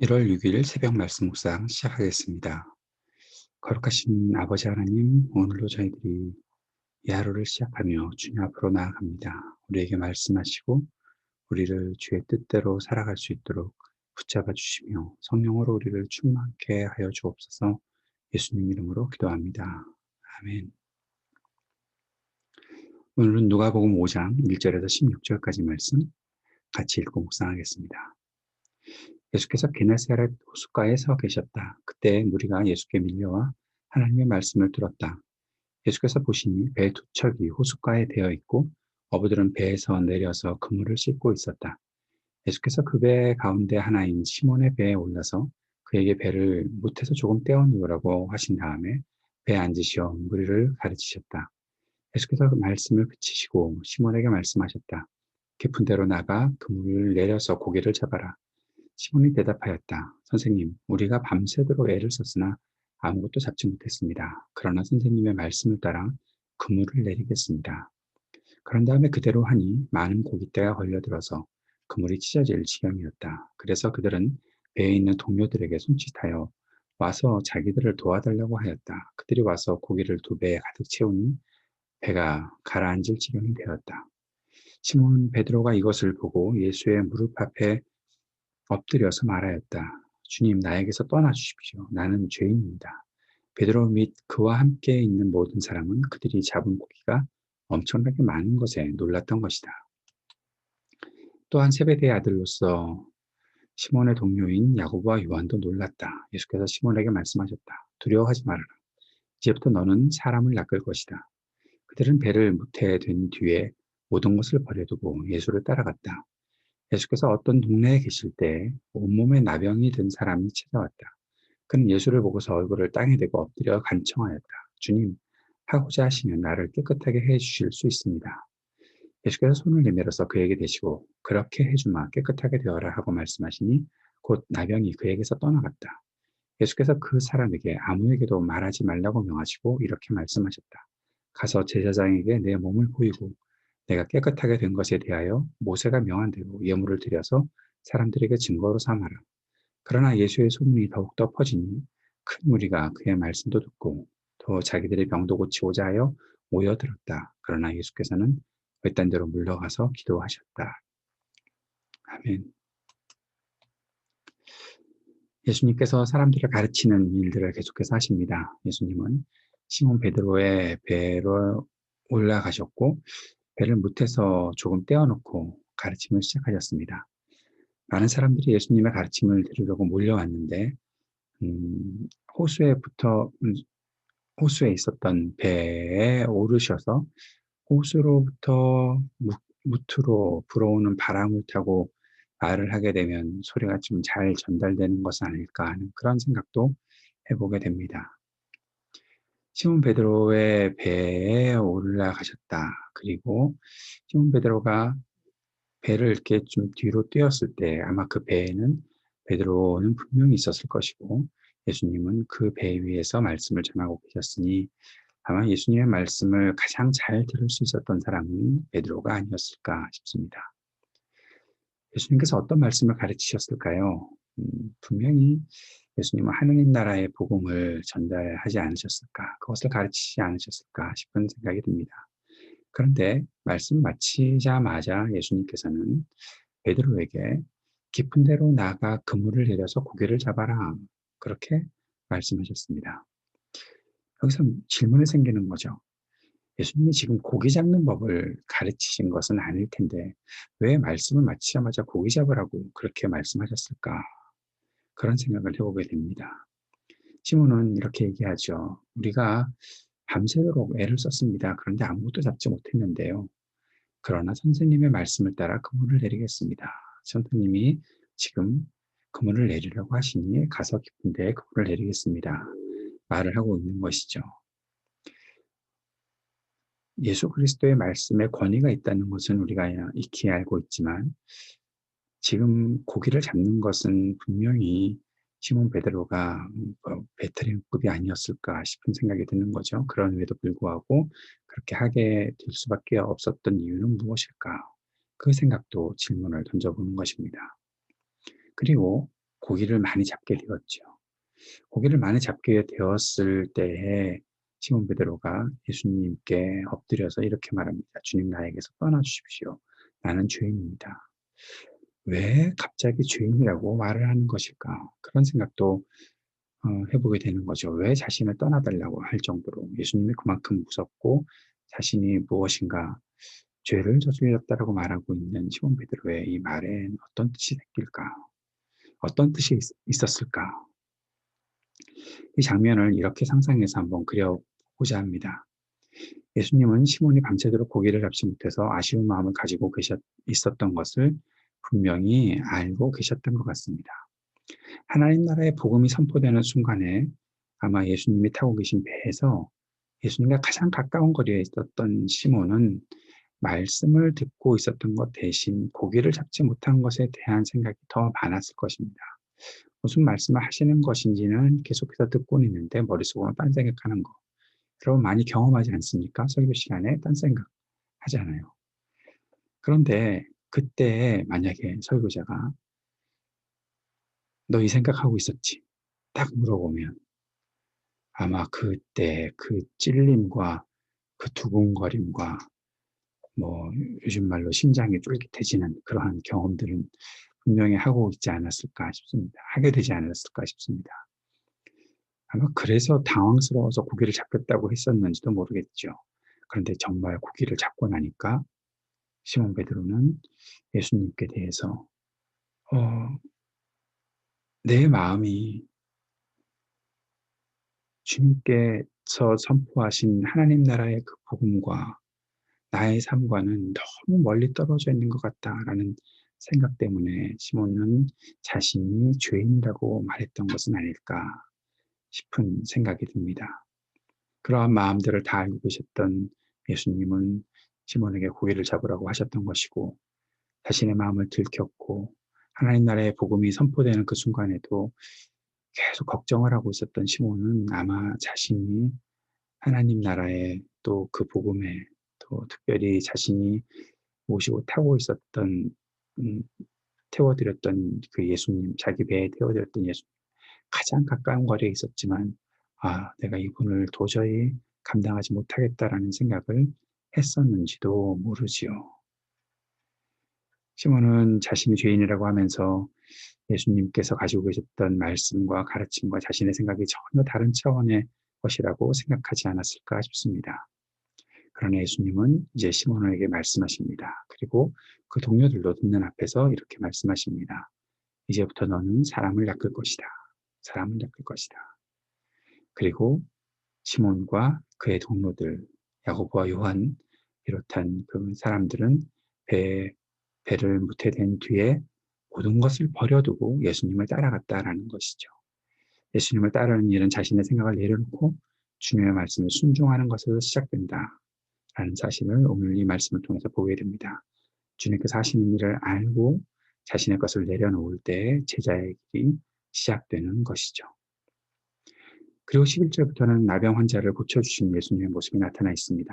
1월 6일 새벽 말씀 묵상 시작하겠습니다. 거룩하신 아버지 하나님, 오늘도 저희들이 이 하루를 시작하며 주님 앞으로 나아갑니다. 우리에게 말씀하시고 우리를 주의 뜻대로 살아갈 수 있도록 붙잡아 주시며 성령으로 우리를 충만케 하여 주옵소서 예수님 이름으로 기도합니다. 아멘. 오늘은 누가복음 5장 1절에서 16절까지 말씀 같이 읽고 묵상하겠습니다. 예수께서 게네사렛 호숫가에 서 계셨다. 그때 무리가 예수께 밀려와 하나님의 말씀을 들었다. 예수께서 보시니 배 두 척이 호숫가에 되어 있고 어부들은 배에서 내려서 그물을 씻고 있었다. 예수께서 그 배 가운데 하나인 시몬의 배에 올라서 그에게 배를 못해서 조금 떼어 놓으라고 하신 다음에 배에 앉으시어 무리를 가르치셨다. 예수께서 그 말씀을 그치시고 시몬에게 말씀하셨다. 깊은 데로 나가 그물을 내려서 고개를 잡아라. 시몬이 대답하였다. 선생님, 우리가 밤새도록 애를 썼으나 아무것도 잡지 못했습니다. 그러나 선생님의 말씀을 따라 그물을 내리겠습니다. 그런 다음에 그대로 하니 많은 고깃대가 걸려들어서 그물이 찢어질 지경이었다. 그래서 그들은 배에 있는 동료들에게 손짓하여 와서 자기들을 도와달라고 하였다. 그들이 와서 고기를 두 배에 가득 채우니 배가 가라앉을 지경이 되었다. 시몬 베드로가 이것을 보고 예수의 무릎 앞에 엎드려서 말하였다. 주님, 나에게서 떠나 주십시오. 나는 죄인입니다. 베드로 및 그와 함께 있는 모든 사람은 그들이 잡은 고기가 엄청나게 많은 것에 놀랐던 것이다. 또한 세베대의 아들로서 시몬의 동료인 야고보와 요한도 놀랐다. 예수께서 시몬에게 말씀하셨다. 두려워하지 말아라. 이제부터 너는 사람을 낚을 것이다. 그들은 배를 무태된 뒤에 모든 것을 버려두고 예수를 따라갔다. 예수께서 어떤 동네에 계실 때 온몸에 나병이 든 사람이 찾아왔다. 그는 예수를 보고서 얼굴을 땅에 대고 엎드려 간청하였다. 주님, 하고자 하시면 나를 깨끗하게 해 주실 수 있습니다. 예수께서 손을 내밀어서 그에게 대시고 그렇게 해주마 깨끗하게 되어라 하고 말씀하시니 곧 나병이 그에게서 떠나갔다. 예수께서 그 사람에게 아무에게도 말하지 말라고 명하시고 이렇게 말씀하셨다. 가서 제사장에게 내 몸을 보이고 내가 깨끗하게 된 것에 대하여 모세가 명한 대로 예물을 드려서 사람들에게 증거로 삼아라. 그러나 예수의 소문이 더욱더 퍼지니 큰 무리가 그의 말씀도 듣고 또 자기들의 병도 고치고자 하여 모여들었다. 그러나 예수께서는 외딴 데로 물러가서 기도하셨다. 아멘. 예수님께서 사람들을 가르치는 일들을 계속해서 하십니다. 예수님은 시몬 베드로의 배로 올라가셨고 배를 못해서 조금 떼어놓고 가르침을 시작하셨습니다. 많은 사람들이 예수님의 가르침을 들으려고 몰려왔는데 음, 호수에부터 음, 호수에 있었던 배에 오르셔서 호수로부터 무트로 불어오는 바람을 타고 말을 하게 되면 소리가 좀 잘 전달되는 것은 아닐까 하는 그런 생각도 해보게 됩니다. 시몬 베드로의 배에 올라가셨다. 그리고 시몬 베드로가 배를 이렇게 좀 뒤로 뛰었을 때 아마 그 배에는 베드로는 분명히 있었을 것이고 예수님은 그 배 위에서 말씀을 전하고 계셨으니 아마 예수님의 말씀을 가장 잘 들을 수 있었던 사람은 베드로가 아니었을까 싶습니다. 예수님께서 어떤 말씀을 가르치셨을까요? 음, 분명히 예수님은 하느님 나라의 복음을 전달하지 않으셨을까? 그것을 가르치지 않으셨을까 싶은 생각이 듭니다. 그런데 말씀 마치자마자 예수님께서는 베드로에게 깊은 데로 나가 그물을 내려서 고개를 잡아라. 그렇게 말씀하셨습니다. 여기서 질문이 생기는 거죠. 예수님이 지금 고기 잡는 법을 가르치신 것은 아닐 텐데 왜 말씀을 마치자마자 고기 잡으라고 그렇게 말씀하셨을까? 그런 생각을 해보게 됩니다. 시몬은 이렇게 얘기하죠. 우리가 밤새도록 애를 썼습니다. 그런데 아무것도 잡지 못했는데요. 그러나 선생님의 말씀을 따라 그물을 내리겠습니다. 선생님이 지금 그물을 내리려고 하시니 가서 깊은 데에 그물을 내리겠습니다. 말을 하고 있는 것이죠. 예수 그리스도의 말씀에 권위가 있다는 것은 우리가 익히 알고 있지만 지금 고기를 잡는 것은 분명히 시몬 베드로가 뭐 베테랑급이 아니었을까 싶은 생각이 드는 거죠. 그런에도 불구하고 그렇게 하게 될 수밖에 없었던 이유는 무엇일까? 그 생각도 질문을 던져보는 것입니다. 그리고 고기를 많이 잡게 되었죠. 고기를 많이 잡게 되었을 때에 시몬 베드로가 예수님께 엎드려서 이렇게 말합니다. 주님 나에게서 떠나 주십시오. 나는 죄인입니다. 왜 갑자기 죄인이라고 말을 하는 것일까? 그런 생각도 어, 해보게 되는 거죠. 왜 자신을 떠나달라고 할 정도로 예수님이 그만큼 무섭고 자신이 무엇인가 죄를 저질렀다라고 말하고 있는 시몬 베드로의 이 말엔 어떤 뜻이 생길까? 어떤 뜻이 있, 었을까이 장면을 이렇게 상상해서 한번 그려보자 합니다. 예수님은 시몬이 밤새도록 고기를 잡지 못해서 아쉬운 마음을 가지고 계셨, 있었던 것을 분명히 알고 계셨던 것 같습니다. 하나님 나라의 복음이 선포되는 순간에 아마 예수님이 타고 계신 배에서 예수님과 가장 가까운 거리에 있었던 시몬은 말씀을 듣고 있었던 것 대신 고기를 잡지 못한 것에 대한 생각이 더 많았을 것입니다. 무슨 말씀을 하시는 것인지는 계속해서 듣고 있는데 머릿속으로 딴 생각하는 거. 여러분 많이 경험하지 않습니까? 설교 시간에 딴 생각 하잖아요. 그런데 그때 만약에 설교자가 너 이 생각하고 있었지? 딱 물어보면 아마 그때 그 찔림과 그 두근거림과 뭐 요즘 말로 심장이 쫄깃해지는 그러한 경험들은 분명히 하고 있지 않았을까 싶습니다. 하게 되지 않았을까 싶습니다. 아마 그래서 당황스러워서 고기를 잡혔다고 했었는지도 모르겠죠. 그런데 정말 고기를 잡고 나니까 시몬 베드로는 예수님께 대해서 어, 내 마음이 주님께서 선포하신 하나님 나라의 그 복음과 나의 삶과는 너무 멀리 떨어져 있는 것 같다라는 생각 때문에 시몬은 자신이 죄인이라고 말했던 것은 아닐까 싶은 생각이 듭니다. 그러한 마음들을 다 알고 계셨던 예수님은 시몬에게 고기를 잡으라고 하셨던 것이고 자신의 마음을 들켰고 하나님 나라의 복음이 선포되는 그 순간에도 계속 걱정을 하고 있었던 시몬은 아마 자신이 하나님 나라의 또그 복음에 또 특별히 자신이 모시고 타고 있었던 음, 태워드렸던 그 예수님 자기 배에 태워드렸던 예수님 가장 가까운 거리에 있었지만 아 내가 이분을 도저히 감당하지 못하겠다라는 생각을 했었는지도 모르지요. 시몬은 자신이 죄인이라고 하면서 예수님께서 가지고 계셨던 말씀과 가르침과 자신의 생각이 전혀 다른 차원의 것이라고 생각하지 않았을까 싶습니다. 그러나 예수님은 이제 시몬에게 말씀하십니다. 그리고 그 동료들도 듣는 앞에서 이렇게 말씀하십니다. 이제부터 너는 사람을 낚을 것이다. 사람을 낚을 것이다. 그리고 시몬과 그의 동료들, 야고보와 요한 비롯한 그 사람들은 배, 배를 무태된 뒤에 모든 것을 버려두고 예수님을 따라갔다라는 것이죠. 예수님을 따르는 일은 자신의 생각을 내려놓고 주님의 말씀에 순종하는 것에서 시작된다. 라는 사실을 오늘 이 말씀을 통해서 보게 됩니다. 주님께서 하시는 일을 알고 자신의 것을 내려놓을 때 제자의 길이 시작되는 것이죠. 그리고 11절부터는 나병 환자를 고쳐주신 예수님의 모습이 나타나 있습니다.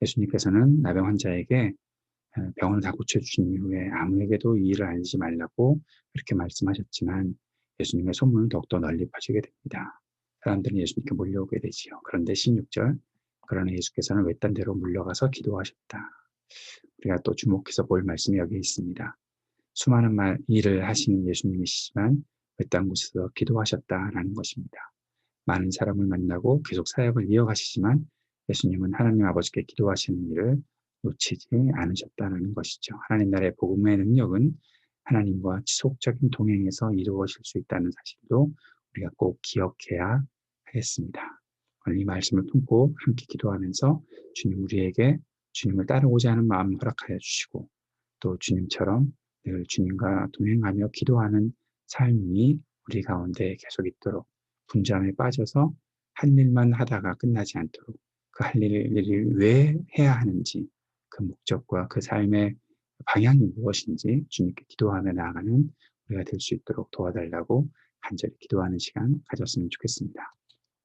예수님께서는 나병 환자에게 병원을 다 고쳐주신 이후에 아무에게도 이 일을 알리지 말라고 그렇게 말씀하셨지만 예수님의 소문은 더욱더 널리 퍼지게 됩니다. 사람들은 예수님께 몰려오게 되지요. 그런데 16절 그러나 예수께서는 외딴 데로 물러가서 기도하셨다. 우리가 또 주목해서 볼 말씀이 여기 있습니다. 수많은 말, 일을 하시는 예수님이시지만 외딴 곳에서 기도하셨다라는 것입니다. 많은 사람을 만나고 계속 사역을 이어가시지만 예수님은 하나님 아버지께 기도하시는 일을 놓치지 않으셨다는 것이죠. 하나님 나라의 복음의 능력은 하나님과 지속적인 동행에서 이루어질 수 있다는 사실도 우리가 꼭 기억해야 하겠습니다. 오늘 이 말씀을 품고 함께 기도하면서 주님 우리에게 주님을 따르고자 하는 마음 허락하여 주시고 또 주님처럼 늘 주님과 동행하며 기도하는 삶이 우리 가운데 계속 있도록 분잠에 빠져서 할 일만 하다가 끝나지 않도록 그 할 일을 왜 해야 하는지 그 목적과 그 삶의 방향이 무엇인지 주님께 기도하며 나아가는 우리가 될 수 있도록 도와달라고 간절히 기도하는 시간 가졌으면 좋겠습니다.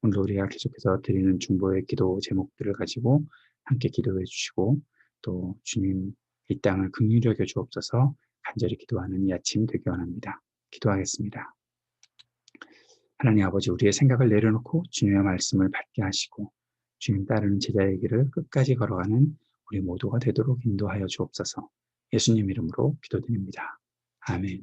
오늘 우리가 계속해서 드리는 중보의 기도 제목들을 가지고 함께 기도해 주시고 또 주님 이 땅을 긍휼히 여겨 주옵소서 간절히 기도하는 이 아침 되기 원합니다. 기도하겠습니다. 하나님 아버지 우리의 생각을 내려놓고 주님의 말씀을 받게 하시고 주님 따르는 제자의 길을 끝까지 걸어가는 우리 모두가 되도록 인도하여 주옵소서 예수님 이름으로 기도드립니다. 아멘.